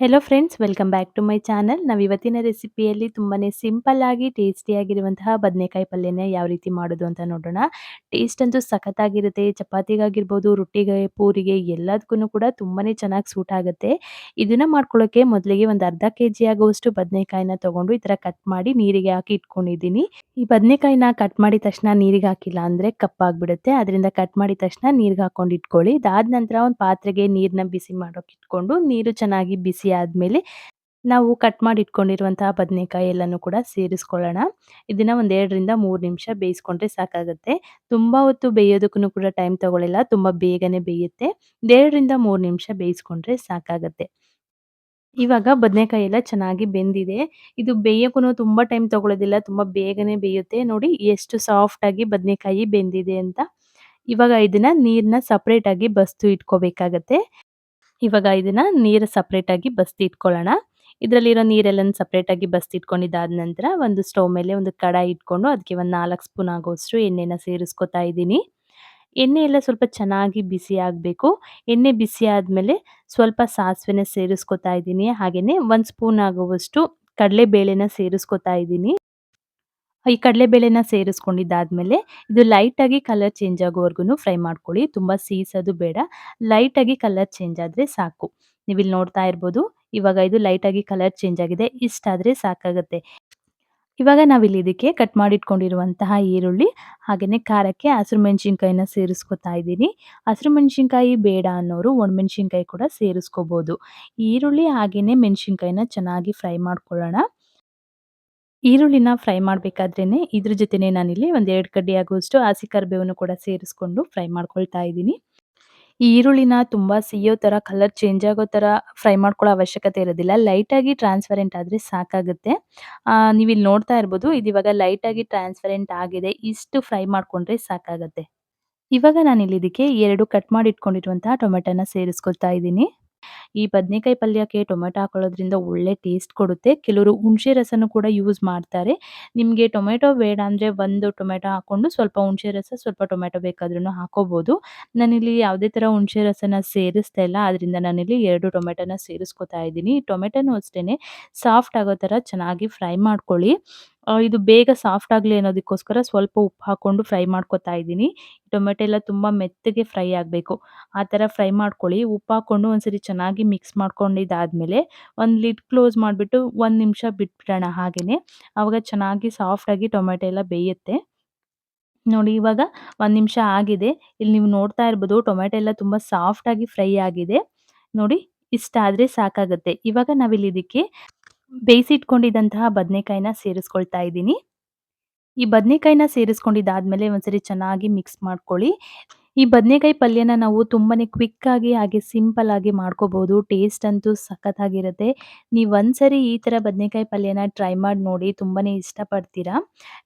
Hello friends welcome back to my channel ನಾವು ಇವತ್ತಿನ ರೆಸಿಪಿಯಲ್ಲಿ ತುಂಬಾನೇ ಸಿಂಪಲ್ ಆಗಿ ಟೇಸ್ಟಿಯಾಗಿರುವಂತಹ ಬದನೆಕಾಯಿ ಪಲ್ಯನ ಯಾವ ರೀತಿ ಮಾಡೋದು ಅಂತ ನೋಡೋಣ. ಟೇಸ್ಟ್ ಅಂತೂ ಸಖತ್ತಾಗಿರುತ್ತೆ, ಚಪಾತಿಗಾಗಿರ್ಬೋದು, ರೊಟ್ಟಿಗೆ, ಪೂರಿಗೆ ಎಲ್ಲದಕ್ಕೂ ಕೂಡ ತುಂಬಾನೇ ಚೆನ್ನಾಗಿ ಸೂಟ್ ಆಗುತ್ತೆ. ಇದನ್ನ ಮಾಡ್ಕೊಳ್ಳೋಕೆ ಮೊದಲಿಗೆ ಒಂದು ಅರ್ಧ ಕೆ ಜಿ ಆಗುವಷ್ಟು ಬದನೆಕಾಯಿನ ತೊಗೊಂಡು ಈ ಥರ ಕಟ್ ಮಾಡಿ ನೀರಿಗೆ ಹಾಕಿ ಇಟ್ಕೊಂಡಿದ್ದೀನಿ. ಈ ಬದನೆಕಾಯಿನ ಕಟ್ ಮಾಡಿದ ತಕ್ಷಣ ನೀರಿಗೆ ಹಾಕಿಲ್ಲ ಅಂದರೆ ಕಪ್ಪಾಗ್ಬಿಡುತ್ತೆ. ಅದರಿಂದ ಕಟ್ ಮಾಡಿದ ತಕ್ಷಣ ನೀರಿಗೆ ಹಾಕೊಂಡು ಇಟ್ಕೊಳ್ಳಿ. ಇದಾದ ನಂತರ ಒಂದು ಪಾತ್ರೆಗೆ ನೀರನ್ನ ಬಿಸಿ ಮಾಡೋಕೆ ಇಟ್ಕೊಂಡು ನೀರು ಚೆನ್ನಾಗಿ ಬಿಸಿ ಆದಮೇಲೆ ನಾವು ಕಟ್ ಮಾಡಿ ಇಟ್ಕೊಂಡಿರುವಂತಹ ಬದನೆಕಾಯಿ ಎಲ್ಲನೂ ಕೂಡ ಸೇರಿಸ್ಕೊಳ್ಳೋಣ. ಇದನ್ನ ಒಂದು ಎರಡರಿಂದ ಮೂರು ನಿಮಿಷ ಬೇಯಿಸ್ಕೊಂಡ್ರೆ ಸಾಕಾಗುತ್ತೆ. ತುಂಬಾ ಹೊತ್ತು ಬೇಯೋದಕ್ಕೂ ಕೂಡ ಟೈಮ್ ತಗೊಳ್ಳಿಲ್ಲ ತುಂಬಾ ಬೇಗನೆ ಬೇಯುತ್ತೆ. ಎರಡರಿಂದ ಮೂರು ನಿಮಿಷ ಬೇಯಿಸ್ಕೊಂಡ್ರೆ ಸಾಕಾಗುತ್ತೆ. ಇವಾಗ ಬದನೆಕಾಯಿ ಎಲ್ಲ ಚೆನ್ನಾಗಿ ಬೆಂದಿದೆ. ಇದು ಬೇಯೋಕ್ಕೂ ತುಂಬಾ ಟೈಮ್ ತಗೊಳ್ಳೋದಿಲ್ಲ ತುಂಬಾ ಬೇಗನೆ ಬೇಯುತ್ತೆ. ನೋಡಿ ಎಷ್ಟು ಸಾಫ್ಟ್ ಆಗಿ ಬದನೆಕಾಯಿ ಬೆಂದಿದೆ ಅಂತ. ಇವಾಗ ಇದನ್ನ ನೀರನ್ನ ಸಪ್ರೇಟ್ ಆಗಿ ಬಸ್ತು ಇಟ್ಕೋಬೇಕಾಗತ್ತೆ. ಇವಾಗ ಇದನ್ನ ನೀರು ಸಪ್ರೇಟ್ ಆಗಿ ಬಸ್ತಿ ಇಟ್ಕೊಳ್ಳೋಣ. ಇದರಲ್ಲಿರೋ ನೀರೆಲ್ಲ ಸಪ್ರೇಟ್ ಆಗಿ ಬಸ್ತಿ ಇಟ್ಕೊಂಡಿದ್ದಾದ ನಂತರ ಒಂದು ಸ್ಟವ್ ಮೇಲೆ ಒಂದು ಕಡಾಯಿ ಇಟ್ಕೊಂಡು ಅದಕ್ಕೆ ಒಂದು ನಾಲ್ಕು ಸ್ಪೂನ್ ಆಗೋಷ್ಟು ಎಣ್ಣೆನ ಸೇರಿಸ್ಕೊತಾ ಇದ್ದೀನಿ. ಎಣ್ಣೆ ಎಲ್ಲ ಸ್ವಲ್ಪ ಚೆನ್ನಾಗಿ ಬಿಸಿ ಆಗಬೇಕು. ಎಣ್ಣೆ ಬಿಸಿ ಆದಮೇಲೆ ಸ್ವಲ್ಪ ಸಾಸಿವೆನ ಸೇರಿಸ್ಕೊತಾ ಇದ್ದೀನಿ. ಹಾಗೆಯೇ ಒಂದು ಸ್ಪೂನ್ ಆಗುವಷ್ಟು ಕಡಲೆಬೇಳೆನ ಸೇರಿಸ್ಕೊತಾ ಇದ್ದೀನಿ. ಈ ಕಡಲೆಬೇಳೆನ ಸೇರಿಸ್ಕೊಂಡಿದ್ದಾದ್ಮೇಲೆ ಇದು ಲೈಟಾಗಿ ಕಲರ್ ಚೇಂಜ್ ಆಗೋವರೆಗೂ ಫ್ರೈ ಮಾಡ್ಕೊಳ್ಳಿ. ತುಂಬ ಸೀಸೋದು ಬೇಡ. ಲೈಟಾಗಿ ಕಲರ್ ಚೇಂಜ್ ಆದರೆ ಸಾಕು. ನೀವಿಲ್ಲಿ ನೋಡ್ತಾ ಇರ್ಬೋದು, ಇವಾಗ ಇದು ಲೈಟಾಗಿ ಕಲರ್ ಚೇಂಜ್ ಆಗಿದೆ. ಇಷ್ಟಾದರೆ ಸಾಕಾಗುತ್ತೆ. ಇವಾಗ ನಾವಿಲ್ಲಿ ಇದಕ್ಕೆ ಕಟ್ ಮಾಡಿಟ್ಕೊಂಡಿರುವಂತಹ ಈರುಳ್ಳಿ ಹಾಗೆಯೇ ಖಾರಕ್ಕೆ ಹಸಿರು ಮೆಣಸಿನ್ಕಾಯಿನ ಸೇರಿಸ್ಕೊತಾ ಇದ್ದೀನಿ. ಹಸಿರು ಮೆಣಸಿನ್ಕಾಯಿ ಬೇಡ ಅನ್ನೋರು ಒಣಮೆಣಸಿನ್ಕಾಯಿ ಕೂಡ ಸೇರಿಸ್ಕೋಬೋದು. ಈರುಳ್ಳಿ ಹಾಗೆಯೇ ಮೆಣಸಿನ್ಕಾಯಿನ ಚೆನ್ನಾಗಿ ಫ್ರೈ ಮಾಡ್ಕೊಳ್ಳೋಣ. ಈರುಳ್ಳಿನ ಫ್ರೈ ಮಾಡಬೇಕಾದ್ರೇ ಇದ್ರ ಜೊತೆನೆ ನಾನಿಲ್ಲಿ ಒಂದು ಎರಡು ಕಡ್ಡಿ ಆಗುವಷ್ಟು ಹಸಿ ಕರಿಬೇವನ್ನು ಕೂಡ ಸೇರಿಸ್ಕೊಂಡು ಫ್ರೈ ಮಾಡ್ಕೊಳ್ತಾ ಇದ್ದೀನಿ. ಈ ಈರುಳ್ಳಿನ ತುಂಬ ಸಿಯೋ ಥರ ಕಲರ್ ಚೇಂಜ್ ಆಗೋ ಥರ ಫ್ರೈ ಮಾಡ್ಕೊಳ್ಳೋ ಅವಶ್ಯಕತೆ ಇರೋದಿಲ್ಲ. ಲೈಟಾಗಿ ಟ್ರಾನ್ಸ್ಪರೆಂಟ್ ಆದರೆ ಸಾಕಾಗುತ್ತೆ. ನೀವು ಇಲ್ಲಿ ನೋಡ್ತಾ ಇರ್ಬೋದು, ಇದು ಇವಾಗ ಲೈಟಾಗಿ ಟ್ರಾನ್ಸ್ಪರೆಂಟ್ ಆಗಿದೆ. ಇಷ್ಟು ಫ್ರೈ ಮಾಡಿಕೊಂಡ್ರೆ ಸಾಕಾಗುತ್ತೆ. ಇವಾಗ ನಾನು ಇಲ್ಲಿ ಇದಕ್ಕೆ ಎರಡು ಕಟ್ ಮಾಡಿ ಇಟ್ಕೊಂಡಿರುವಂತಹ ಟೊಮೆಟೊನ ಸೇರಿಸ್ಕೊಳ್ತಾ ಇದ್ದೀನಿ. ಈ ಬದನೆಕಾಯಿ ಪಲ್ಯಕ್ಕೆ ಟೊಮೆಟೊ ಹಾಕೊಳ್ಳೋದ್ರಿಂದ ಒಳ್ಳೆ ಟೇಸ್ಟ್ ಕೊಡುತ್ತೆ. ಕೆಲವರು ಹುಣಸೆ ರಸನೂ ಕೂಡ ಯೂಸ್ ಮಾಡ್ತಾರೆ. ನಿಮಗೆ ಟೊಮೆಟೊ ಬೇಡ ಅಂದರೆ ಒಂದು ಟೊಮೆಟೊ ಹಾಕ್ಕೊಂಡು ಸ್ವಲ್ಪ ಹುಣಸೆ ರಸ, ಸ್ವಲ್ಪ ಟೊಮೆಟೊ ಬೇಕಾದ್ರೂ ಹಾಕೋಬೋದು. ನಾನಿಲ್ಲಿ ಯಾವುದೇ ಥರ ಹುಣಸೆ ರಸನ ಸೇರಿಸ್ತಾ ಇಲ್ಲ. ಅದರಿಂದ ನಾನಿಲ್ಲಿ ಎರಡು ಟೊಮೆಟೊನ ಸೇರಿಸ್ಕೊತಾ ಇದ್ದೀನಿ. ಟೊಮೆಟೊನೂ ಅಷ್ಟೇ ಸಾಫ್ಟ್ ಆಗೋ ಥರ ಚೆನ್ನಾಗಿ ಫ್ರೈ ಮಾಡ್ಕೊಳ್ಳಿ. ಇದು ಬೇಗ ಸಾಫ್ಟ್ ಆಗಲಿ ಅನ್ನೋದಕ್ಕೋಸ್ಕರ ಸ್ವಲ್ಪ ಉಪ್ಪು ಹಾಕ್ಕೊಂಡು ಫ್ರೈ ಮಾಡ್ಕೊತಾ ಇದ್ದೀನಿ. ಟೊಮೆಟೊ ಎಲ್ಲ ತುಂಬ ಮೆತ್ತಗೆ ಫ್ರೈ ಆಗಬೇಕು. ಆ ಥರ ಫ್ರೈ ಮಾಡ್ಕೊಳ್ಳಿ. ಉಪ್ಪು ಹಾಕ್ಕೊಂಡು ಒಂದ್ಸರಿ ಚೆನ್ನಾಗಿ ಮಿಕ್ಸ್ ಮಾಡ್ಕೊಂಡಿದ್ದಾದಮೇಲೆ ಒಂದು ಲಿಡ್ ಕ್ಲೋಸ್ ಮಾಡಿಬಿಟ್ಟು ಒಂದು ನಿಮಿಷ ಬಿಟ್ಬಿಡೋಣ ಹಾಗೆಯೇ ಆವಾಗ ಚೆನ್ನಾಗಿ ಸಾಫ್ಟಾಗಿ ಟೊಮೆಟೊ ಎಲ್ಲ ಬೇಯುತ್ತೆ. ನೋಡಿ ಇವಾಗ ಒಂದು ನಿಮಿಷ ಆಗಿದೆ. ಇಲ್ಲಿ ನೀವು ನೋಡ್ತಾ ಇರ್ಬೋದು ಟೊಮೆಟೊ ಎಲ್ಲ ತುಂಬ ಸಾಫ್ಟಾಗಿ ಫ್ರೈ ಆಗಿದೆ. ನೋಡಿ ಇಷ್ಟ ಇಷ್ಟಾದರೆ ಸಾಕಾಗುತ್ತೆ. ಇವಾಗ ನಾವಿಲ್ಲಿ ಇದಕ್ಕೆ ಬೇಯಿಸಿಟ್ಕೊಂಡಿದ್ದಂತಹ ಬದನೆಕಾಯಿನ ಸೇರಿಸ್ಕೊಳ್ತಾ ಇದ್ದೀನಿ. ಈ ಬದನೆಕಾಯಿನ ಸೇರಿಸ್ಕೊಂಡಿದ್ದಾದ್ಮೇಲೆ ಒಂದ್ಸರಿ ಚೆನ್ನಾಗಿ ಮಿಕ್ಸ್ ಮಾಡ್ಕೊಳ್ಳಿ. ಈ ಬದನೆಕಾಯಿ ಪಲ್ಯನ ನಾವು ತುಂಬಾನೇ ಕ್ವಿಕ್ ಆಗಿ, ಹಾಗೆ ಸಿಂಪಲ್ ಆಗಿ ಮಾಡ್ಕೋಬಹುದು ಟೇಸ್ಟ್ ಅಂತೂ ಸಖತ್ತಾಗಿರುತ್ತೆ. ನೀವು ಒಂದ್ಸರಿ ಈ ತರ ಬದನೆಕಾಯಿ ಪಲ್ಯನ ಟ್ರೈ ಮಾಡಿ ನೋಡಿ ತುಂಬಾನೇ ಇಷ್ಟಪಡ್ತೀರಾ?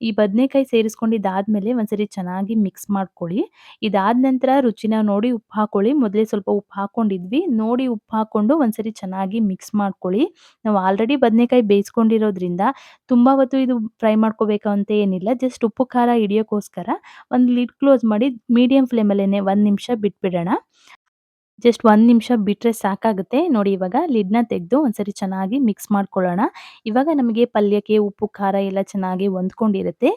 ಈ ಬದನೆಕಾಯಿ ಸೇರಿಸ್ಕೊಂಡಿದ್ದಾದ್ಮೇಲೆ ಒಂದ್ಸರಿ ಚೆನ್ನಾಗಿ ಮಿಕ್ಸ್ ಮಾಡ್ಕೊಳ್ಳಿ. ಇದಾದ ನಂತರ ರುಚಿನ ನೋಡಿ ಉಪ್ಪು ಹಾಕೊಳ್ಳಿ. ಮೊದಲೇ ಸ್ವಲ್ಪ ಉಪ್ಪು ಹಾಕೊಂಡಿದ್ವಿ. ನೋಡಿ ಉಪ್ಪು ಹಾಕೊಂಡು ಒಂದ್ಸರಿ ಚೆನ್ನಾಗಿ ಮಿಕ್ಸ್ ಮಾಡ್ಕೊಳ್ಳಿ. ನಾವು ಆಲ್ರೆಡಿ ಬದನೆಕಾಯಿ ಬೇಯಿಸ್ಕೊಂಡಿರೋದ್ರಿಂದ ತುಂಬಾ ಹೊತ್ತು ಇದು ಫ್ರೈ ಮಾಡ್ಕೋಬೇಕು ಅಂತ ಏನಿಲ್ಲ. ಜಸ್ಟ್ ಉಪ್ಪು ಖಾರ ಹಿಡಿಯೋಕ್ಕೋಸ್ಕರ ಒಂದು ಲಿಡ್ ಕ್ಲೋಸ್ ಮಾಡಿ ಮೀಡಿಯಂ ಫ್ಲೇಮಲ್ಲಿ ಒಂದು ನಿಮಿಷ ಬಿಟ್ಬಿಡೋಣ. ಜಸ್ಟ್ ಒಂದು ನಿಮಿಷ ಬಿಟ್ಟರೆ ಸಾಕಾಗುತ್ತೆ. ನೋಡಿ ಇವಾಗ ಲಿಡ್ನ ತೆಗೆದು ಒಂದ್ಸರಿ ಚೆನ್ನಾಗಿ ಮಿಕ್ಸ್ ಮಾಡ್ಕೊಳ್ಳೋಣ. ಇವಾಗ ನಮಗೆ ಪಲ್ಯಕ್ಕೆ ಉಪ್ಪು, ಖಾರ ಎಲ್ಲ ಚೆನ್ನಾಗಿ ಹೊಂದ್ಕೊಂಡಿರುತ್ತೆ.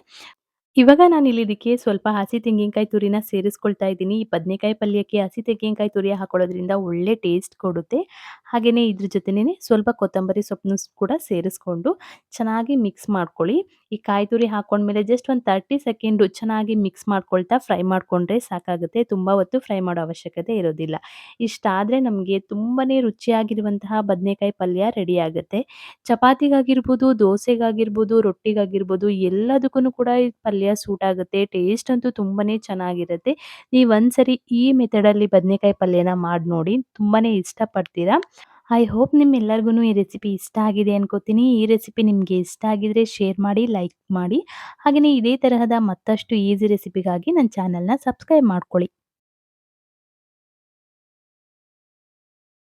ಇವಾಗ ನಾನು ಇಲ್ಲಿ ಇದಕ್ಕೆ ಸ್ವಲ್ಪ ಹಸಿ ತೆಂಗಿನಕಾಯಿ ತುರಿನ ಸೇರಿಸ್ಕೊಳ್ತಾ ಇದ್ದೀನಿ. ಈ ಬದನೆಕಾಯಿ ಪಲ್ಯಕ್ಕೆ ಹಸಿ ತೆಂಗಿನಕಾಯಿ ತುರಿ ಹಾಕೊಳ್ಳೋದ್ರಿಂದ ಒಳ್ಳೆ ಟೇಸ್ಟ್ ಕೊಡುತ್ತೆ. ಹಾಗೆಯೇ ಇದ್ರ ಜೊತೆನೇ ಸ್ವಲ್ಪ ಕೊತ್ತಂಬರಿ ಸೊಪ್ಪನ್ನು ಕೂಡ ಸೇರಿಸ್ಕೊಂಡು ಚೆನ್ನಾಗಿ ಮಿಕ್ಸ್ ಮಾಡ್ಕೊಳ್ಳಿ. ಈ ಕಾಯಿ ತುರಿ ಹಾಕೊಂಡ್ಮೇಲೆ ಜಸ್ಟ್ ಒಂದು ತರ್ಟಿ ಸೆಕೆಂಡು ಚೆನ್ನಾಗಿ ಮಿಕ್ಸ್ ಮಾಡ್ಕೊಳ್ತಾ ಫ್ರೈ ಮಾಡಿಕೊಂಡ್ರೆ ಸಾಕಾಗುತ್ತೆ. ತುಂಬ ಹೊತ್ತು ಫ್ರೈ ಮಾಡೋ ಅವಶ್ಯಕತೆ ಇರೋದಿಲ್ಲ. ಇಷ್ಟಾದರೆ ನಮಗೆ ತುಂಬಾ ರುಚಿಯಾಗಿರುವಂತಹ ಬದನೆಕಾಯಿ ಪಲ್ಯ ರೆಡಿ ಆಗುತ್ತೆ. ಚಪಾತಿಗಾಗಿರ್ಬೋದು, ದೋಸೆಗಾಗಿರ್ಬೋದು, ರೊಟ್ಟಿಗಾಗಿರ್ಬೋದು ಎಲ್ಲದಕ್ಕೂ ಕೂಡ ಈ ಪಲ್ಯ ಸೂಟ್ ಆಗುತ್ತೆ ಟೇಸ್ಟ್ ಅಂತೂ ತುಂಬಾನೇ ಚೆನ್ನಾಗಿರುತ್ತೆ. ನೀವು ಒಂದ್ಸರಿ ಈ ಮೆಥಡಲ್ಲಿ ಬದನೆಕಾಯಿ ಪಲ್ಯನ ಮಾಡಿ ನೋಡಿ, ತುಂಬಾನೇ ಇಷ್ಟಪಡ್ತೀರಾ? ಐ ಹೋಪ್ ನಿಮ್ಮೆಲ್ಲರಿಗೂ ಈ ರೆಸಿಪಿ ಇಷ್ಟ ಆಗಿದೆ ಅನ್ಕೋತೀನಿ. ಈ ರೆಸಿಪಿ ನಿಮಗೆ ಇಷ್ಟ ಆಗಿದ್ರೆ ಶೇರ್ ಮಾಡಿ, ಲೈಕ್ ಮಾಡಿ. ಹಾಗೆಯೇ ಇದೇ ತರಹದ ಮತ್ತಷ್ಟು ಈಸಿ ರೆಸಿಪಿಗಾಗಿ ನನ್ನ ಚಾನಲ್ನ ಸಬ್ಸ್ಕ್ರೈಬ್ ಮಾಡ್ಕೊಳ್ಳಿ.